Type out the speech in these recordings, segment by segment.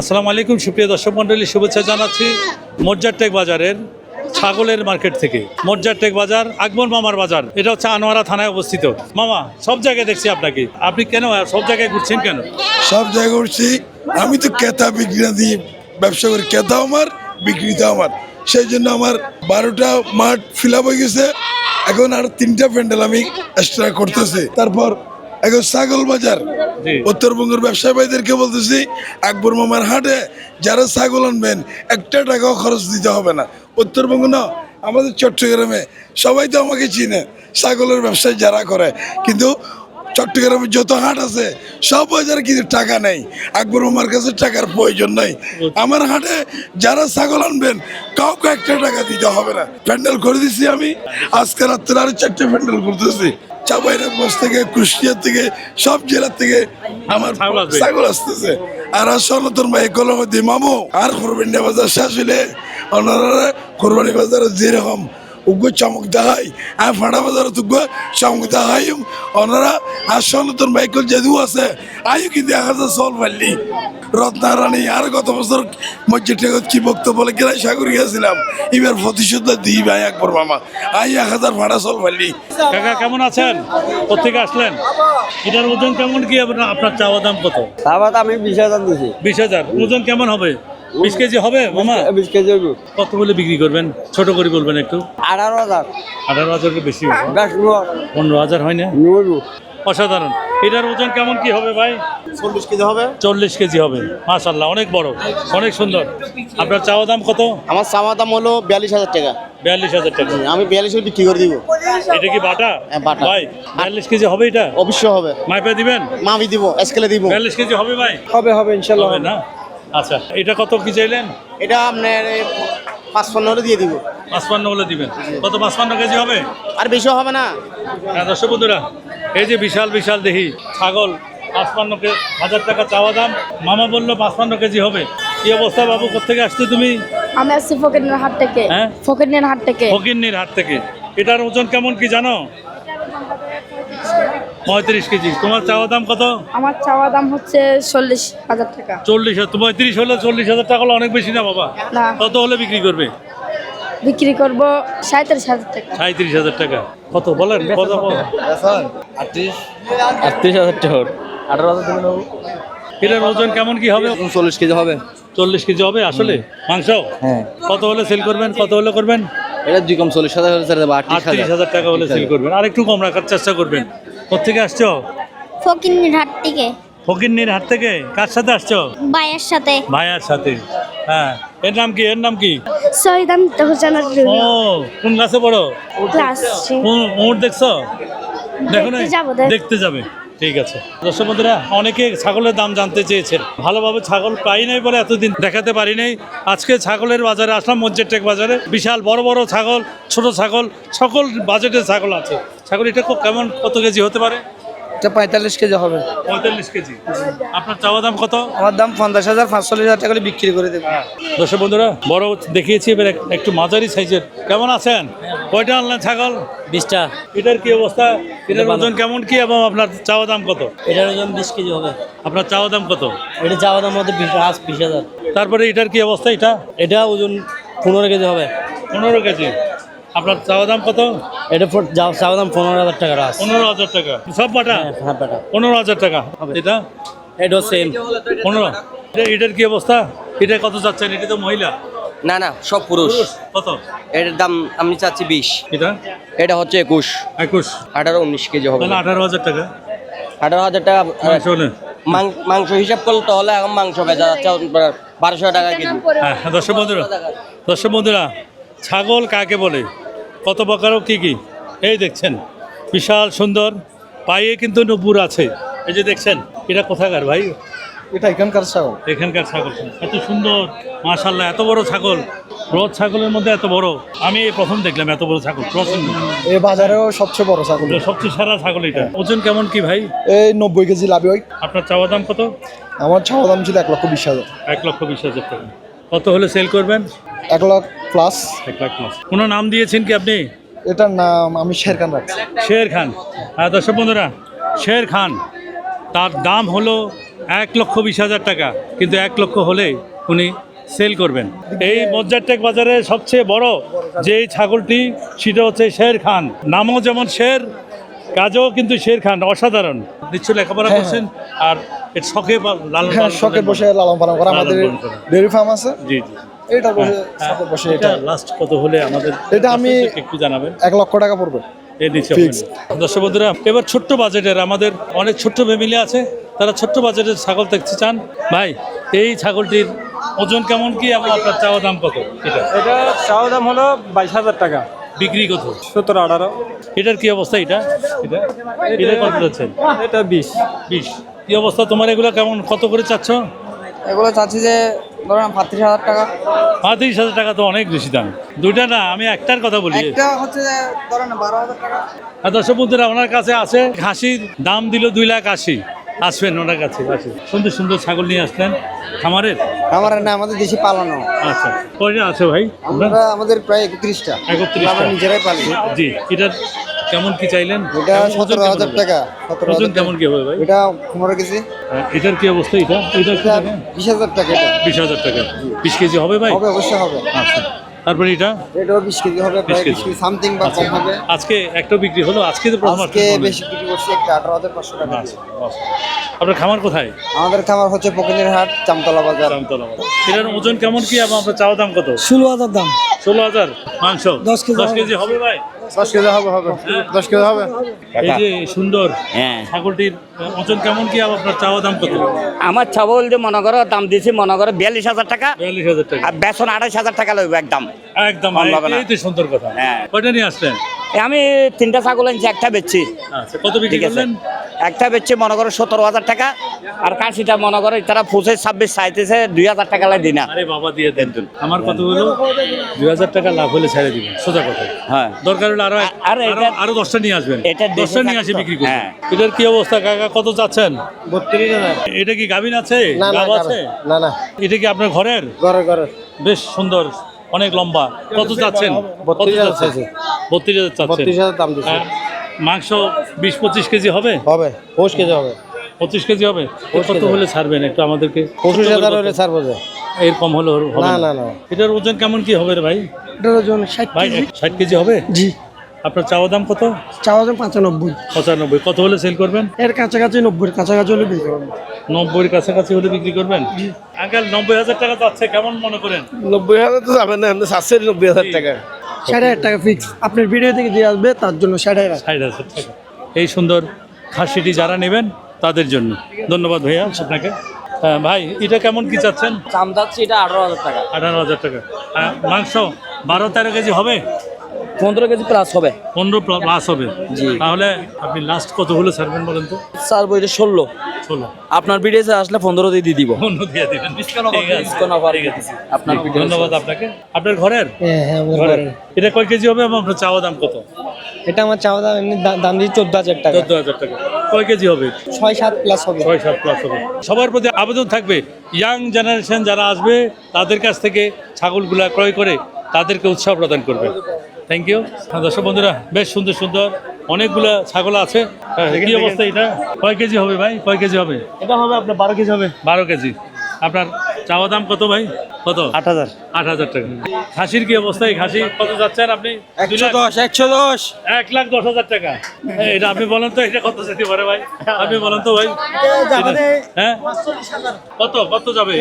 আসসালামু আলাইকুম, সুপ্রিয় দর্শক মন্ডলী শুভেচ্ছা জানাচ্ছি মজ্জারটেক বাজারের ছাগলের মার্কেট থেকে। মজ্জারটেক বাজার, আকবর মামার বাজার। এটা হচ্ছে আনোয়ারা থানায় অবস্থিত। মামা, সব জায়গায় দেখছি আপনাকে। আপনি কেন, সব জায়গায় ঘুরছেন কেন? সব জায়গায় ঘুরছি। আমি তো ক্রেতা বিক্রি দিয়ে ব্যবসা করি। ক্রেতাও আমার, বিক্রিতাও আমার। সেই জন্য আমার বারোটা মাঠ ফিল আপ হয়ে গেছে। এখন আর তিনটা প্যান্ডেল আমি এক্সট্রা করতেছি। তারপর এখন ছাগল বাজার। উত্তরবঙ্গের ব্যবসায়ী ভাইদেরকে বলতেছি আকবর মামার হাটে যারা ছাগল আনবেন একটা টাকাও খরচ দিতে হবে না। উত্তরবঙ্গ না আমাদের চট্টগ্রামে সবাই তো আমাকে চিনে ছাগলের ব্যবসায় যারা করে। কিন্তু চট্টগ্রামে যত হাট আছে সব বাজারে কিন্তু টাকা নেই। আকবর মামার কাছে টাকার প্রয়োজন নাই। আমার হাটে যারা ছাগল আনবেন কাউকে একটা টাকা দিতে হবে না। প্যান্ডেল করে দিছি আমি। আজকে রাত্রে আরও চারটে প্যান্ডেল করতেছি। চাপাইনগর থেকে কুষ্টিয়া থেকে সব জেলার থেকে আমার ছাগল আসতেছে। আর সনাতন ভাই কলমতি মামু আর কোরবানি বাজার শেষ হইলে ওনারা কোরবানি বাজারে যেরকম উগ্র চমক দেখাই। আর ফাটা বাজারে তুগ্য চমক দেখাই। ওনারা আর সনাতন ভাইকল যেদু আছে। আয়ু কিন্তু এক হাজার চল পারলি রত্নারানী আর গত বছর মসজিদ কি বক্তব্য বলে গেলাই সাগর গিয়েছিলাম। এবার প্রতিশোধ দিই ভাই একবার মামা। আই এক হাজার ভাড়া চল পারলি কাকা কেমন আছেন? কোথেকে আসলেন? এটার ওজন কেমন কি? আপনার আপনার চাওয়া দাম কত? সাবাত আমি বিশ হাজার দিছি। বিশ হাজার। ওজন কেমন হবে? বিশ কেজি হবে মামা? বিশ কেজি হইব কত বলে বিক্রি করবেন? ছোট করে বলবেন একটু। আঠারো হাজার। আঠারো হাজার বেশি হবে। পনেরো হাজার হয় না? অসাধারণ। এটার ওজন কেমন কি হবে ভাই? চল্লিশ কেজি হবে। চল্লিশ কেজি হবে। মাশাল্লাহ অনেক বড় অনেক সুন্দর। আপনার চাওয়া দাম কত? আমার চাওয়া দাম হলো বিয়াল্লিশ হাজার টাকা। বিয়াল্লিশ হাজার টাকা। আমি বিয়াল্লিশ বিক্রি করে দিব। এটা কি বাটা? হ্যাঁ, বাটা। ভাই বিয়াল্লিশ কেজি হবে এটা? অবশ্যই হবে। মাইপে দিবেন? মামি দিব স্কেলে দিব। বিয়াল্লিশ কেজি হবে ভাই? হবে হবে ইনশাল্লাহ হবে না? আচ্ছা এটা কত কি চাইলেন? এটা আপনার পাঁচপান্ন হলে দিয়ে দিব। পাঁচপান্ন বলে দিবেন। কত পাঁচপান্ন কেজি হবে? আর বেশি হবে না। হ্যাঁ দর্শক বন্ধুরা এই যে বিশাল বিশাল দেহি ছাগল পাঁচপান্ন কে- হাজার টাকা চাওয়া দাম। মামা বলল পাঁচপান্ন কেজি হবে। কি অবস্থা বাবু কোথেকে আসছো তুমি? আমি আসছি ফকিরনের হাট থেকে। হ্যাঁ? ফকিরনের হাট থেকে। ফকিন্নির হাট থেকে। এটার ওজন কেমন কি জানো? পঁয়ত্রিশ কেজি। তোমার চাওয়া দাম কত? আমার চাওয়া দাম হচ্ছে চল্লিশ হাজার টাকা। চল্লিশ হাজার পঁয়ত্রিশ হলে চল্লিশ হাজার টাকা হলে অনেক বেশি না বাবা? না। কত হলে বিক্রি করবে? বিক্রি করব সাঁত্রিশ হাজার টাকা। সাঁত্রিশ হাজার টাকা। কত বলেন? কত বলেন? আটত্রিশ। হাজার টাকা। আঠারো হাজার টাকা নেব। এটার ওজন কেমন কি হবে? চল্লিশ কেজি হবে। চল্লিশ কেজি হবে আসলে? মাংস? হ্যাঁ। কত হলে সেল করবেন? কত হলে করবেন? এটা দুই কম চল্লিশ হাজার হলে দেবো আটত্রিশ হাজার। টাকা হলে সেল করবেন। আর একটু কম রাখার চেষ্টা করবেন। কোথেকে আসছো? ফকিন্নির হাট থেকে। ফকিন্নির হাট থেকে? কার সাথে আসছো? বাইয়ের সাথে। ভাইয়ার সাথে। হ্যাঁ। এর নাম কি? এর নাম কি? শহীদান হোসেনের ও কোন ক্লাসে পড়ো? ক্লাস উ- উট দেখছ? দেখো না দেখতে যাব, দেখতে যাবে। ঠিক আছে। দর্শক বন্ধুরা, অনেকে ছাগলের দাম জানতে চেয়েছেন। ভালোভাবে ছাগল পাই নাই বলে এতদিন দেখাতে পারি নাই। আজকে ছাগলের বাজারে আসলাম, মজ্জের টেক বাজারে। বিশাল বড় বড় ছাগল, ছোট ছাগল, সকল বাজেটের ছাগল আছে। ছাগল এটা কেমন, কত কেজি হতে পারে? এটা পঁয়তাল্লিশ কেজি হবে। পঁয়তাল্লিশ কেজি। আপনার চাওয়া দাম কত? আমার দাম পঞ্চাশ হাজার পাঁচচল্লিশ হাজার টাকা বিক্রি করে দেবো। দর্শক বন্ধুরা বড় দেখিয়েছি এবার একটু মাঝারি সাইজের। কেমন আছেন? কয়টা আনলেন ছাগল? বিশটা। এটার কি অবস্থা? এটার ওজন কেমন কি এবং আপনার চাওয়া দাম কত? এটার ওজন বিশ কেজি হবে। আপনার চাওয়া দাম কত? এটা যাওয়া দাম মধ্যে বিশ বিশ হাজার। তারপরে এটার কি অবস্থা এটা? এটা ওজন পনেরো কেজি হবে। পনেরো কেজি। আপনার চাওয়া দাম কত? এটা যাওয়া দাম পনেরো হাজার টাকা রাস। পনেরো হাজার টাকা। সব বাটা হ্যাঁ বেটা পনেরো হাজার টাকা। এটা? এটাও সেম পনেরো? এটা- এটার কি অবস্থা? এটা কত চাচ্ছেন? এটা তো মহিলা। না না সব পুরুষ। কত? এটার দাম আমি চাচ্ছি বিশ। এটা? এটা হচ্ছে একুশ। একুশ। আঠারো উনিশ কেজি হবে। তাহলে আঠারো হাজার টাকা। আঠারো হাজার টাকা মাংস হিসাব করলে তাহলে এখন মাংস বেচা যাচ্ছে বারোশো টাকা কেজি। হ্যাঁ দর্শক বন্ধুরা দর্শক বন্ধুরা ছাগল কাকে বলে? কত প্রকারও কী কী? এই দেখছেন বিশাল সুন্দর পায়ে কিন্তু নুপুর আছে। এই যে দেখছেন এটা কোথাকার ভাই? এটা এখানকার ছাগল। এখানকার ছাগল। এত সুন্দর মাশাল্লাহ এত বড় ছাগল। রথ ছাগলের মধ্যে এত বড়। আমি এই প্রথম দেখলাম এত বড় ছাগল প্রথম এই বাজারেও সবচেয়ে বড় ছাগল সবচেয়ে সেরা ছাগল এটা। ওজন কেমন কি ভাই? এই নব্বই কেজি লাভি হয় আপনার চাওয়া দাম কত? আমার ছাওয়া দাম ছিল এক লক্ষ বিশ হাজার। এক লক্ষ বিশ হাজার টাকা। কত হলে সেল করবেন? এক লাখ প্লাস। এক লাখ প্লাস। কোনো নাম দিয়েছেন কি আপনি? এটার নাম আমি শের খান রাখছি। শের খান হ্যাঁ দর্শক বন্ধুরা শের খান তার দাম হলো এক লক্ষ বিশ হাজার টাকা কিন্তু এক লক্ষ হলে উনি সেল করবেন। এই মজ্জারটেক বাজারে সবচেয়ে বড় যে ছাগলটি সেটা হচ্ছে শের খান নামও যেমন শের কাজও কিন্তু শের খান অসাধারণ। নিশ্চয় লেখাপড়া হ্যাঁ, করছেন আর এর শখে লালন হ্যাঁ শখে বসে লালন পালন করা আমাদের। ডেয়ারি ফার্ম আছে। জি জি। এটা বসে শখে বসে এটা। লাস্ট কত হলে আমাদের এটা আমি- একটু জানাবেন? এক লক্ষ টাকা পড়বে। দর্শক বন্ধুরা এবার ছোট্ট বাজেটের আমাদের অনেক ছোট্ট ফ্যামিলি আছে তারা ছোট্ট বাজেটের ছাগল দেখতে চান। ভাই এই ছাগলটির ওজন কেমন কি এবং আপনার চাওয়া দাম কত? এটা। এটা চাওয়া দাম হলো বাইশ হাজার টাকা। বিক্রি কত? সতেরো আঠারো। এটার কি অবস্থা এটা? এটা? এটা কত যাচ্ছেন এটা বিশ। বিশ। কি অবস্থা তোমার? এগুলো কেমন? কত করে চাচ্ছ? এগুলো চাচ্ছি যে ধরেন পঁয়ত্রিশ হাজার টাকা। পঁয়ত্রিশ হাজার টাকা তো অনেক বেশি দাম। দুইটা না আমি একটার কথা বলি। একটা হচ্ছে যে ধরেন বারো হাজার টাকা। আর দর্শক বন্ধুরা ওনার কাছে আছে খাসির দাম দিল দুই লাখ আশি। আসবেন ওনার কাছে আসি সুন্দর সুন্দর ছাগল নিয়ে আসলেন। খামারের? আমার না আমাদের দেশে পালানো। আচ্ছা কয়টা আছে ভাই? আমরা আমাদের প্রায় একত্রিশটা। একত্রিশটা। আমরা নিজেরাই পালি। জি এটার কেমন কি চাইলেন? এটা ওজন সতেরো কেমন হাজার টাকা সতেরো ওজন হাজার কেমন কি হবে ভাই? এটা পনেরো কেজি। হ্যাঁ, এটার কি অবস্থা এটা? এটা? বিশ হাজার টাকা এটা। বিশ হাজার টাকা। বিশ কেজি হবে ভাই? হবে অবশ্যই হবে। আচ্ছা। তারপরে এটা? এটাও বিশ কেজি হবে প্রায় কেজি। বিশ কেজি সামথিং বা আচ্ছা। কম হবে। আজকে একটা বিক্রি হলো আজকে তো প্রথম আজকে বেশি বিক্রি করছি একটা আঠারো হাজার পাঁচশো টাকা আচ্ছা, আচ্ছা। আপনার খামার কোথায়? আমাদের খামার হচ্ছে পকিনের হাট চামতলা বাজার। জামতলা বাজার। এটার ওজন কেমন কি এবং আপনার চাওয়া দাম কত? ষোলো হাজার দাম। ষোলো হাজার? মাংস? দশ কেজি দশ হবে। কেজি হবে ভাই? দশ কেজি হবে হবে। দশ কেজি হবে? এই যে সুন্দর হ্যাঁ। ছাগলটির ওজন কেমন কি আপনার চাওয়া দাম কত? আমার ছাগল যে মনে করো দাম দিয়েছি মনে করো বিয়াল্লিশ হাজার টাকা। বিয়াল্লিশ হাজার টাকা। আর বেসন আড়াইশ হাজার টাকা লাগবে একদম। একদম এই তো সুন্দর কথা। হ্যাঁ। কয়টা নিয়ে আসলেন? আমি তিনটা ছাগল আনছি একটা বেচছি। আচ্ছা কত বিক্রি করলেন? একটা বেচছি মনে করো সতেরো হাজার টাকা। আর কাশিটা মনে করো তারা পঁচিশ ছাব্বিশ চাইতেছে দুই হাজার টাকা লাগে দিনা। আরে বাবা দিয়ে দেন আমার কত হলো? দুই হাজার টাকা লাভ হলে ছেড়ে দিবেন সোজা কথা। হ্যাঁ। দরকার হলে আরও আর- এটা- আরও দশটা নিয়ে আসবেন। এটা দশটা নিয়ে আসে বিক্রি করবেন হ্যাঁ। এটার কি অবস্থা? কাকা কত চাচ্ছেন? বত্রিশ হাজার। এটা কি গাভিন আছে? না না গাব আছে? না না। এটা কি আপনার ঘরের? ঘরে ঘরে বেশ সুন্দর। অনেক লম্বা। কত চাচ্ছেন? কত বত্রিশ হাজার চাচ্ছেন? বত্রিশ হাজার চাচ্ছেন। বত্রিশ হাজার দাম দিচ্ছে হ্যাঁ। মাংস বিশ পঁচিশ কেজি হবে? হবে। পঁচিশ কেজি হবে। পঁচিশ কেজি হবে? কত হলে ছাড়বেন একটু আমাদেরকে? পঁচিশ হাজার হলে? ছাড়বো যে। এরকম হলে না। না না না। এটার ওজন কেমন কি হবে রে ভাই? এটার ওজন ষাট ভাই ষাট কেজি হবে? জি। আপনার চাওয়া দাম কত? চাওয়া দাম পঁচানব্বই। পঁচানব্বই। কত হলে সেল করবেন? এর কাছাকাছি নব্বই কাছাকাছি হলে বিক্রি করব নব্বইয়ের কাছাকাছি হলে বিক্রি করবেন? আঙ্কেল নব্বই হাজার টাকা যাচ্ছে কেমন মনে করেন? নব্বই হাজার তো যাবে না আমাদের সাতশো নব্বই হাজার টাকা। ষাট হাজার টাকা ফিক্স আপনার ভিডিও থেকে দিয়ে আসবে তার জন্য ষাট হাজার ষাট হাজার টাকা। এই সুন্দর খাসিটি যারা নেবেন তাদের জন্য। ধন্যবাদ ভাইয়া আপনাকে। হ্যাঁ, ভাই এটা কেমন কি চাচ্ছেন? দাম যাচ্ছে এটা আঠারো হাজার টাকা। আঠারো হাজার টাকা। হ্যাঁ, মাংস বারো তেরো কেজি হবে? পনেরো কেজি প্লাস হবে। পনেরো প্লাস হবে। জি। তাহলে আপনি লাস্ট কত হলে ছাড়বেন বলেন তো? স্যার বইটা ষোলো। ষোলো। আপনার ভিডিওতে আসলে পনেরো দিয়ে দিয়ে দিব অন্য দিয়ে দেবেন আপনার ভিডিও ধন্যবাদ আপনাকে। আপনার ঘরের? হ্যাঁ হ্যাঁ ঘরের। ঘরের। এটা কয় কেজি হবে এবং আপনার চাওয়া দাম কত? এটা আমার চাওয়া দাম এমনি দাম দিয়ে চোদ্দ হাজার টাকা। চোদ্দ হাজার টাকা। কয় কেজি হবে? ছয় সাত প্লাস হবে। ছয় সাত প্লাস হবে। সবার প্রতি আবেদন থাকবে ইয়াং জেনারেশন যারা আসবে তাদের কাছ থেকে ছাগলগুলা ক্রয় করে তাদেরকে উৎসাহ প্রদান করবে। থ্যাংক ইউ দর্শক বন্ধুরা বেশ সুন্দর সুন্দর। অনেকগুলো ছাগল আছে। হ্যাঁ, কি অবস্থা এটা? কয় কেজি হবে ভাই? কয় কেজি হবে? এটা হবে আপনার বারো কেজি হবে। বারো কেজি। আপনার চাওয়া দাম কত ভাই? কত? আট হাজার। আট হাজার টাকা। খাসির কি অবস্থা? এই খাসি কত যাচ্ছেন আপনি? লাখ? দশ একশো দশ। এক লাখ দশ হাজার টাকা। এটা আপনি বলেন তো এটা কত যেতে পারে ভাই? আপনি বলেন তো ভাই। হ্যাঁ? কত? কত যাবে?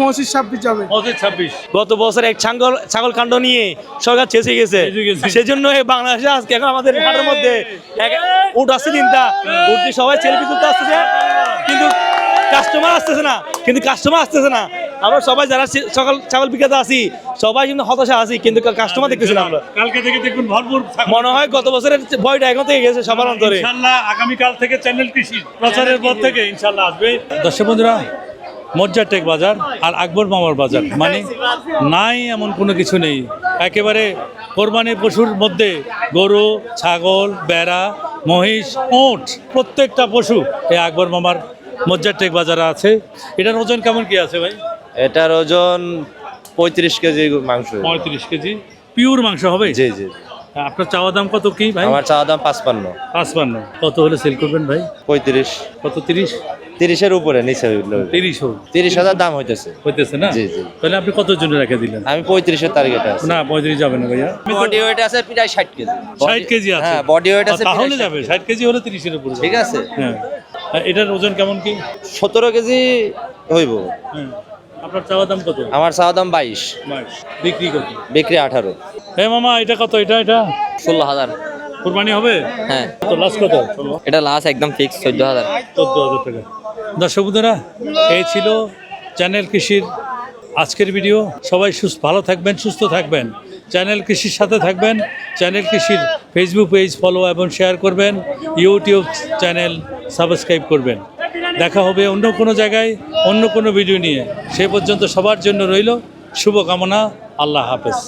পঁচিশ ছাব্বিশ যাবে। পঁচিশ ছাব্বিশ। গত বছর এক ছাগল ছাগল কাণ্ড নিয়ে সরকার চেঁচে গেছে। সেজন্য এই বাংলাদেশে আজকে এখন আমাদের মধ্যে আসছে উট সবাই সেলফি তুলতে আসতেছে। কিন্তু কাস্টমার আসতেছে না কিন্তু কাস্টমার আসতেছে না। আমরা সবাই যারা সকাল ছাগল বিক্রেতা আছি সবাই কিন্তু হতাশা আছি কিন্তু কাস্টমার দেখতেছি না আমরা। কালকে থেকে দেখুন ভরপুর মনে হয় গত বছরের ভয়টা এখন থেকে গেছে সবার অন্তরে। ইনশাল্লাহ আগামীকাল থেকে চ্যানেল কৃষি প্রচারের পর থেকে ইনশাল্লাহ আসবে। দর্শক বন্ধুরা মজ্জা টেক বাজার আর আকবর মামার বাজার। মানে নাই এমন কোনো কিছু নেই। একেবারে কোরবানি পশুর মধ্যে গরু ছাগল বেড়া মহিষ ওট প্রত্যেকটা পশু এই আকবর মামার মজ্জা টেক বাজারে আছে। এটার ওজন কেমন কি আছে ভাই? এটার ওজন পঁয়ত্রিশ কেজি মাংস। পঁয়ত্রিশ কেজি। পিওর মাংস হবে? জি জি। আপনার চাওয়া দাম কত কি ভাই? আমার চাওয়া দাম পাঁচপান্ন। পাঁচপান্ন। কত হলে সেল করবেন ভাই? পঁয়ত্রিশ। কত তিরিশ? তিরিশের উপরে নিচে তিরিশ তিরিশ হাজার দাম হইতেছে। হইতেছে না? জি, জি। তাহলে আপনি কত জন্য রেখে দিলেন? আমি পঁয়ত্রিশের টার্গেট আছে। না পঁয়ত্রিশ যাবে না ভাইয়া। বডি ওয়েট আছে প্রায় ষাট কেজি। ষাট কেজি আছে? হ্যাঁ বডি ওয়েট আছে তাহলে যাবে। ষাট কেজি হলে তিরিশের উপরে ঠিক আছে। হ্যাঁ। এটার ওজন কেমন কি? সতেরো কেজি হইব। হ্যাঁ। আপনার চাওয়া দাম কত? আমার চাওয়া দাম বাইশ। বাইশ। বিক্রি কত? বিক্রি আঠারো। হে মামা এটা কত? এটা এটা? ষোলো হাজার। কোরবানি হবে? হ্যাঁ। তো লাস্ট কত? এটা লাস্ট একদম ফিক্স চোদ্দ হাজার। চোদ্দ হাজার টাকা। দর্শক বন্ধুরা এই ছিল চ্যানেল কৃষির আজকের ভিডিও। সবাই সুস্থ ভালো থাকবেন সুস্থ থাকবেন। চ্যানেল কৃষির সাথে থাকবেন। চ্যানেল কৃষির ফেসবুক পেজ ফলো এবং শেয়ার করবেন। ইউটিউব চ্যানেল সাবস্ক্রাইব করবেন। দেখা হবে অন্য কোনো জায়গায়, অন্য কোনো ভিডিও নিয়ে। সে পর্যন্ত সবার জন্য রইল। শুভকামনা। আল্লাহ হাফেজ।